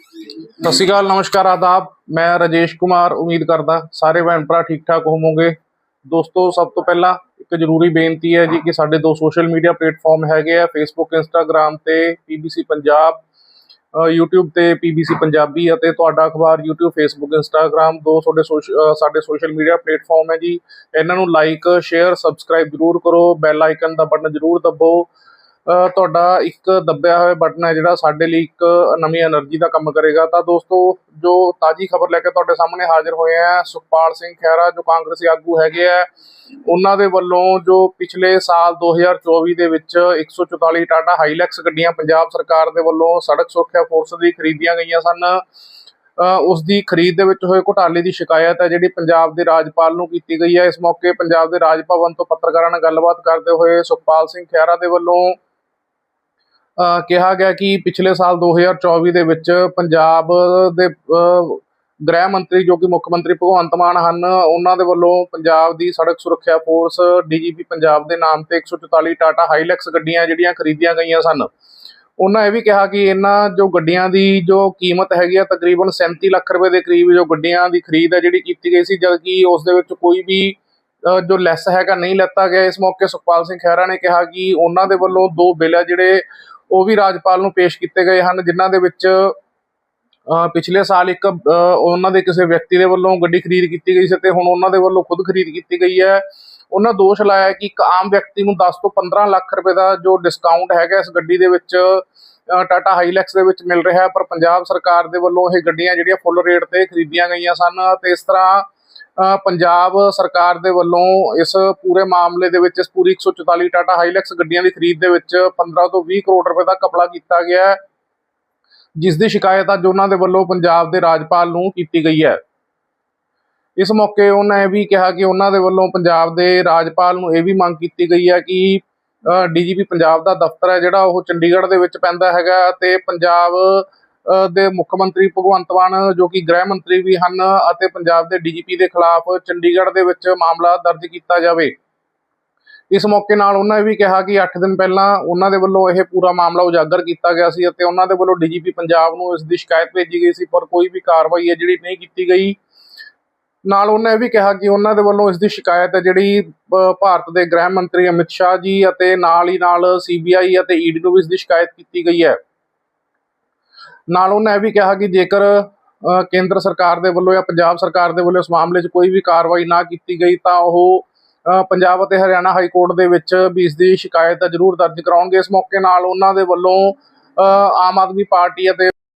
ਸਤਿ ਸ਼੍ਰੀ ਅਕਾਲ ਨਮਸਕਾਰ ਆਦਾਬ। ਮੈਂ ਰਾਜੇਸ਼ ਕੁਮਾਰ ਉਮੀਦ ਕਰਦਾ ਸਾਰੇ ਭੈਣ ਭਰਾ ਠੀਕ ਠਾਕ ਹੋਵੋਗੇ। ਦੋਸਤੋ ਸਭ ਤੋਂ ਪਹਿਲਾਂ ਇੱਕ ਜ਼ਰੂਰੀ ਬੇਨਤੀ ਹੈ ਜੀ ਕਿ ਸਾਡੇ ਦੋ ਸੋਸ਼ਲ ਮੀਡੀਆ ਪਲੇਟਫਾਰਮ ਹੈਗੇ ਆ ਫੇਸਬੁੱਕ ਇੰਸਟਾਗ੍ਰam ਤੇ ਪੀਬੀਸੀ ਪੰਜਾਬ ਅ, YouTube ਤੇ ਪੀਬੀਸੀ ਪੰਜਾਬੀ ਅਤੇ ਤੁਹਾਡਾ ਅਖਬਾਰ YouTube Facebook Instagram ਦੋ ਤੁਹਾਡੇ ਸੋਸ਼- ਸਾਡੇ ਸੋਸ਼ਲ ਮੀਡੀਆ ਪਲੇਟਫਾਰਮ ਹੈ ਜੀ। ਇਹਨਾਂ ਨੂੰ ਲਾਈਕ ਸ਼ੇਅਰ ਸਬਸਕ੍ਰਾਈਬ ਜ਼ਰੂਰ ਕਰੋ। ਬੈਲ ਆਈਕਨ ਦਾ ਬਟਨ ਜ਼ਰੂਰ ਦਬੋ। ਤੁਹਾਡਾ ਇੱਕ ਦੱਬਿਆ ਹੋਇਆ ਬਟਨ ਹੈ ਜਿਹੜਾ ਸਾਡੇ ਲਈ ਇੱਕ ਨਵੀਂ એનર્ਜੀ ਦਾ ਕੰਮ ਕਰੇਗਾ। ਤਾਂ ਦੋਸਤੋ, ਜੋ ਤਾਜੀ ਖਬਰ ਲੈ ਕੇ ਤੁਹਾਡੇ ਸਾਹਮਣੇ ਹਾਜ਼ਰ ਹੋਏ ਆ, ਸੁਖਪਾਲ ਸਿੰਘ ਖਹਿਰਾ, ਜੋ ਕਾਂਗਰਸੀ ਆਗੂ ਹੈਗੇ ਆ, ਉਹਨਾਂ ਦੇ ਵੱਲੋਂ ਜੋ ਪਿਛਲੇ ਸਾਲ 2024 ਦੇ ਵਿੱਚ 144 ਟਾਟਾ ਹਾਈਲੈਕਸ ਗੱਡੀਆਂ ਪੰਜਾਬ ਸਰਕਾਰ ਦੇ ਵੱਲੋਂ ਸੜਕ ਸੁਰੱਖਿਆ ਫੋਰਸ ਦੀ ਖਰੀਦੀਆਂ ਗਈਆਂ ਸਨ। ਉਸ ਦੀ ਖਰੀਦ ਦੇ ਵਿੱਚ ਹੋਏ ਘੁਟਾਲੇ ਦੀ ਸ਼ਿਕਾਇਤ ਹੈ ਜਿਹੜੀ ਪੰਜਾਬ ਦੇ ਰਾਜਪਾਲ ਨੂੰ ਕੀਤੀ ਗਈ ਹੈ। ਇਸ ਮੌਕੇ ਪੰਜਾਬ ਦੇ ਰਾਜ ਭਵਨ ਤੋਂ ਪੱਤਰਕਾਰਾਂ ਨਾਲ ਗੱਲਬਾਤ ਕਰਦੇ ਹੋਏ ਸੁਖਪਾਲ ਸਿੰਘ ਖਿਆਰਾ ਦੇ ਵੱਲੋਂ ਕਿਹਾ ਗਿਆ ਕਿ ਪਿਛਲੇ ਸਾਲ 2024 ਦੇ ਵਿੱਚ ਪੰਜਾਬ ਦੇ ਗ੍ਰਹਿ ਮੰਤਰੀ ਜੋ ਕਿ ਮੁੱਖ ਮੰਤਰੀ ਭਗਵੰਤ ਮਾਨ ਹਨ, ਉਹਨਾਂ ਦੇ ਵੱਲੋਂ ਪੰਜਾਬ ਦੀ ਸੜਕ ਸੁਰੱਖਿਆ ਫੋਰਸ ਡੀਜੀਪੀ ਪੰਜਾਬ ਦੇ ਨਾਮ ਤੇ 144 ਟਾਟਾ ਹਾਈਲੈਕਸ ਗੱਡੀਆਂ ਜਿਹੜੀਆਂ ਖਰੀਦੀਆਂ ਗਈਆਂ ਸਨ। ਉਹਨਾਂ ਇਹ ਵੀ ਕਿਹਾ ਕਿ ਇਹਨਾਂ ਜੋ ਗੱਡੀਆਂ ਦੀ ਜੋ ਕੀਮਤ ਹੈਗੀ ਆ ਤਕਰੀਬਨ 37 ਲੱਖ ਰੁਪਏ ਦੇ ਕਰੀਬ ਜੋ ਗੱਡੀਆਂ ਦੀ ਖਰੀਦ ਹੈ ਜਿਹੜੀ ਕੀਤੀ ਗਈ ਸੀ, ਜਦਕਿ ਉਸ ਦੇ ਵਿੱਚ ਕੋਈ ਵੀ ਜੋ ਲੈਸ ਹੈਗਾ ਨਹੀਂ ਲੈਤਾ ਗਿਆ। ਇਸ ਮੌਕੇ ਸੁਖਪਾਲ ਸਿੰਘ ਖਹਿਰਾ ਨੇ ਕਿਹਾ ਕਿ ਉਹਨਾਂ ਦੇ ਵੱਲੋਂ ਦੋ ਬਿੱਲ ਆ ਜਿਹੜੇ ਉਹ ਵੀ ਰਾਜਪਾਲ ਨੂੰ ਪੇਸ਼ ਕੀਤੇ ਗਏ ਹਨ, ਜਿਨ੍ਹਾਂ ਦੇ ਵਿੱਚ ਪਿਛਲੇ ਸਾਲ ਇੱਕ ਉਹਨਾਂ ਦੇ ਕਿਸੇ ਵਿਅਕਤੀ ਦੇ ਵੱਲੋਂ ਗੱਡੀ ਖਰੀਦ ਕੀਤੀ ਗਈ ਸੀ ਤੇ ਹੁਣ ਉਹਨਾਂ ਦੇ ਵੱਲੋਂ ਖੁਦ ਖਰੀਦ ਕੀਤੀ ਗਈ ਹੈ। ਉਹਨਾਂ ਦੋਸ਼ ਲਾਇਆ ਕਿ ਇੱਕ ਆਮ ਵਿਅਕਤੀ ਨੂੰ 10 ਤੋਂ 15 ਲੱਖ ਰੁਪਏ ਦਾ ਜੋ ਡਿਸਕਾਊਂਟ ਹੈਗਾ ਇਸ ਗੱਡੀ ਦੇ ਵਿੱਚ ਟਾਟਾ ਹਾਈਲੈਕਸ ਦੇ ਵਿੱਚ ਮਿਲ ਰਿਹਾ ਪਰ ਪੰਜਾਬ ਸਰਕਾਰ ਦੇ ਵੱਲੋਂ ਇਹ ਗੱਡੀਆਂ ਜਿਹੜੀਆਂ ਫੁੱਲ ਰੇਟ ਤੇ ਖਰੀਦੀਆਂ ਗਈਆਂ ਸਨ ਤੇ ਇਸ ਤਰ੍ਹਾਂ ਪੰਜਾਬ ਸਰਕਾਰ ਦੇ ਵੱਲੋਂ ਇਸ ਪੂਰੇ ਮਾਮਲੇ ਦੇ ਵਿੱਚ, ਇਸ ਪੂਰੀ 144 ਟਾਟਾ ਹਾਈਲੈਕਸ ਗੱਡੀਆਂ ਦੀ ਖਰੀਦ ਦੇ ਵਿੱਚ 15 ਤੋਂ 20 ਕਰੋੜ ਰੁਪਏ ਦਾ ਘਪਲਾ ਕੀਤਾ ਗਿਆ ਹੈ। ਜਿਸ ਦੀ ਸ਼ਿਕਾਇਤ ਅੱਜ ਉਹਨਾਂ ਦੇ ਵੱਲੋਂ ਪੰਜਾਬ ਦੇ ਰਾਜਪਾਲ ਨੂੰ ਕੀਤੀ ਗਈ ਹੈ। ਇਸ ਮੌਕੇ ਉਹਨਾਂ ਇਹ ਵੀ ਕਿਹਾ ਕਿ ਉਹਨਾਂ ਦੇ ਵੱਲੋਂ ਪੰਜਾਬ ਦੇ ਰਾਜਪਾਲ ਨੂੰ ਇਹ ਵੀ ਮੰਗ ਕੀਤੀ ਗਈ ਹੈ ਕਿ ਡੀਜੀਪੀ ਪੰਜਾਬ ਦਾ ਦਫ਼ਤਰ ਹੈ ਜਿਹੜਾ ਉਹ ਚੰਡੀਗੜ੍ਹ ਦੇ ਵਿੱਚ ਪੈਂਦਾ ਹੈਗਾ ਤੇ ਪੰਜਾਬ ਦੇ ਮੁੱਖ ਮੰਤਰੀ ਭਗਵੰਤ ਮਾਨ, ਜੋ ਕਿ ਗ੍ਰਹਿ ਮੰਤਰੀ ਵੀ ਹਨ ਅਤੇ ਪੰਜਾਬ ਦੇ ਡੀਜੀਪੀ ਦੇ ਖਿਲਾਫ ਚੰਡੀਗੜ੍ਹ ਦੇ ਵਿੱਚ ਮਾਮਲਾ ਦਰਜ ਕੀਤਾ ਜਾਵੇ। ਇਸ ਮੌਕੇ ਨਾਲ ਉਹਨਾਂ ਨੇ ਵੀ ਕਿਹਾ ਕਿ 8 ਦਿਨ ਪਹਿਲਾਂ ਉਹਨਾਂ ਦੇ ਵੱਲੋਂ ਇਹ ਪੂਰਾ ਮਾਮਲਾ ਉਜਾਗਰ ਕੀਤਾ ਗਿਆ ਸੀ ਅਤੇ ਉਹਨਾਂ ਦੇ ਵੱਲੋਂ ਡੀਜੀਪੀ ਪੰਜਾਬ ਨੂੰ ਇਸ ਦੀ ਸ਼ਿਕਾਇਤ ਭੇਜੀ ਗਈ ਸੀ, ਪਰ ਕੋਈ ਵੀ ਕਾਰਵਾਈ ਹੈ ਜਿਹੜੀ ਨਹੀਂ ਕੀਤੀ ਗਈ। ਨਾਲ ਉਹਨਾਂ ਇਹ ਵੀ ਕਿਹਾ ਕਿ ਉਹਨਾਂ ਦੇ ਵੱਲੋਂ ਇਸ ਦੀ ਸ਼ਿਕਾਇਤ ਹੈ ਜਿਹੜੀ ਭਾਰਤ ਦੇ ਗ੍ਰਹਿ ਮੰਤਰੀ ਅਮਿਤ ਸ਼ਾਹ ਜੀ ਅਤੇ ਨਾਲ ਹੀ ਨਾਲ ਸੀਬੀਆਈ ਅਤੇ ਈਡੀ ਨੂੰ ਵੀ ਇਸ ਦੀ ਸ਼ਿਕਾਇਤ ਕੀਤੀ ਗਈ ਹੈ। ਨਾਲ ਉਹਨੇ ਇਹ ਵੀ ਕਿਹਾ ਕਿ ਜੇਕਰ ਕੇਂਦਰ ਸਰਕਾਰ ਦੇ ਵੱਲੋਂ ਜਾਂ ਪੰਜਾਬ ਸਰਕਾਰ ਦੇ ਵੱਲੋਂ ਇਸ ਮਾਮਲੇ 'ਚ ਕੋਈ ਵੀ ਕਾਰਵਾਈ ਨਾ ਕੀਤੀ ਗਈ, ਤਾਂ ਉਹ ਪੰਜਾਬ ਅਤੇ ਹਰਿਆਣਾ ਹਾਈ ਕੋਰਟ ਦੇ ਵਿੱਚ ਵੀ ਇਸ ਦੀ ਸ਼ਿਕਾਇਤ ਜ਼ਰੂਰ ਦਰਜ ਕਰਾਉਣਗੇ। ਇਸ ਮੌਕੇ ਨਾਲ ਉਹਨਾਂ ਦੇ ਵੱਲੋਂ ਆਮ ਆਦਮੀ ਪਾਰਟੀ ਅਤੇ